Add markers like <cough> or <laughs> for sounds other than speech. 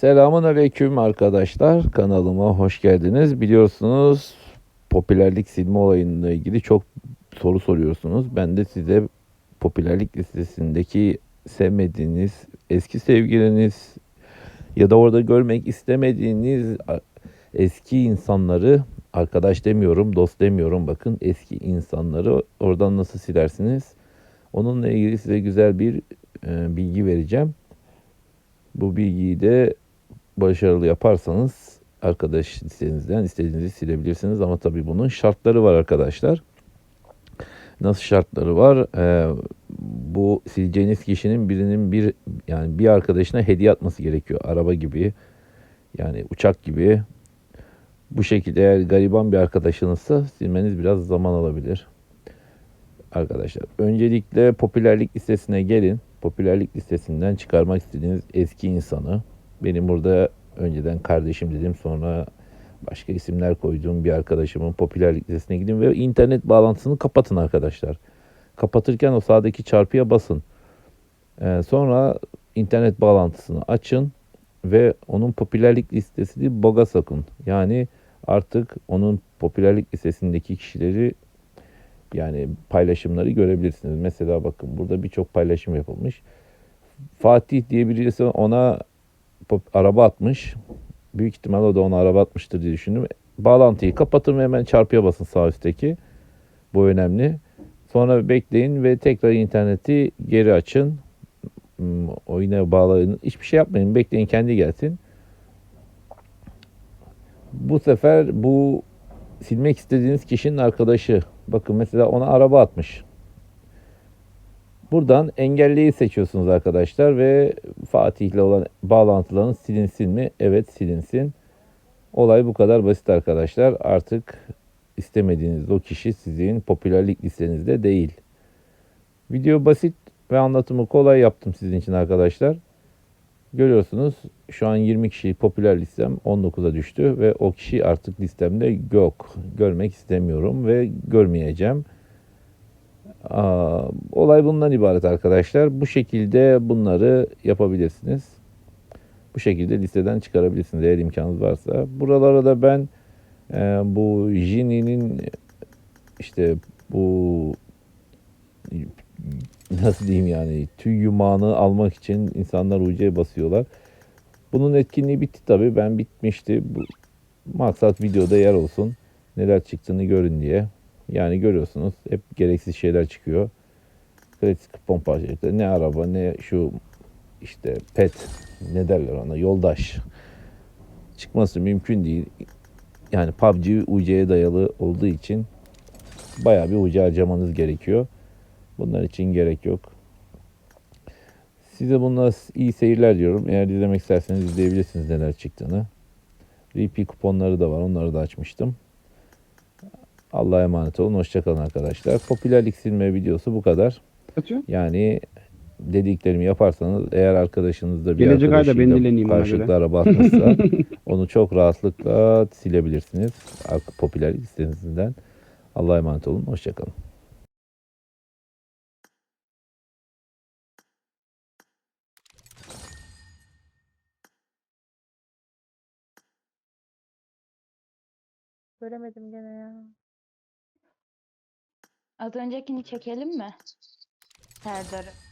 Selamun aleyküm arkadaşlar. Kanalıma hoş geldiniz. Biliyorsunuz popülerlik silme olayıyla ilgili çok soru soruyorsunuz. Ben de size popülerlik listesindeki sevmediğiniz eski sevgiliniz ya da orada görmek istemediğiniz eski insanları arkadaş demiyorum, dost demiyorum bakın eski insanları oradan nasıl silersiniz? Onunla ilgili size güzel bir e, bilgi vereceğim. Bu bilgiyi de başarılı yaparsanız arkadaş listenizden istediğinizi silebilirsiniz ama tabii bunun şartları var arkadaşlar. Nasıl şartları var? Ee, bu sileceğiniz kişinin birinin bir yani bir arkadaşına hediye atması gerekiyor. Araba gibi yani uçak gibi. Bu şekilde eğer gariban bir arkadaşınızsa silmeniz biraz zaman alabilir. Arkadaşlar öncelikle popülerlik listesine gelin. Popülerlik listesinden çıkarmak istediğiniz eski insanı benim burada önceden kardeşim dedim sonra başka isimler koyduğum bir arkadaşımın popülerlik listesine gidin ve internet bağlantısını kapatın arkadaşlar. Kapatırken o sağdaki çarpıya basın. Ee, sonra internet bağlantısını açın ve onun popülerlik listesini boga sakın. Yani artık onun popülerlik listesindeki kişileri yani paylaşımları görebilirsiniz. Mesela bakın burada birçok paylaşım yapılmış. Fatih diye birisi ona araba atmış. Büyük ihtimalle o da ona araba atmıştır diye düşündüm. Bağlantıyı kapatın ve hemen çarpıya basın sağ üstteki. Bu önemli. Sonra bekleyin ve tekrar interneti geri açın. Hmm, Oyuna bağlayın. Hiçbir şey yapmayın. Bekleyin kendi gelsin. Bu sefer bu silmek istediğiniz kişinin arkadaşı. Bakın mesela ona araba atmış. Buradan engelleyi seçiyorsunuz arkadaşlar ve Fatih'le olan bağlantılarınız silinsin mi? Evet silinsin. Olay bu kadar basit arkadaşlar. Artık istemediğiniz o kişi sizin popülerlik listenizde değil. Video basit ve anlatımı kolay yaptım sizin için arkadaşlar. Görüyorsunuz şu an 20 kişilik popüler listem 19'a düştü ve o kişi artık listemde yok. Görmek istemiyorum ve görmeyeceğim. Olay bundan ibaret arkadaşlar. Bu şekilde bunları yapabilirsiniz. Bu şekilde listeden çıkarabilirsiniz eğer imkanınız varsa. Buralara da ben e, bu Jini'nin işte bu nasıl diyeyim yani tüy yumağını almak için insanlar UC'ye basıyorlar. Bunun etkinliği bitti tabii. Ben bitmişti. Bu maksat videoda yer olsun. Neler çıktığını görün diye. Yani görüyorsunuz hep gereksiz şeyler çıkıyor. Klasik parçacıkları. Ne araba ne şu işte pet ne derler ona yoldaş. Çıkması mümkün değil. Yani PUBG UC'ye dayalı olduğu için bayağı bir UC harcamanız gerekiyor. Bunlar için gerek yok. Size bunlar iyi seyirler diyorum. Eğer izlemek isterseniz izleyebilirsiniz neler çıktığını. VP kuponları da var. Onları da açmıştım. Allah'a emanet olun. Hoşçakalın arkadaşlar. Popülerlik silme videosu bu kadar. Yani dediklerimi yaparsanız eğer arkadaşınızda bir Gelecek ayda ben arkadaşıyla dileneyim ona karşılıklı göre. araba atmışsa <laughs> onu çok rahatlıkla silebilirsiniz. Popülerlik listenizden. Allah'a emanet olun. Hoşçakalın. Göremedim gene ya. Az öncekini çekelim mi? Serdar'ı.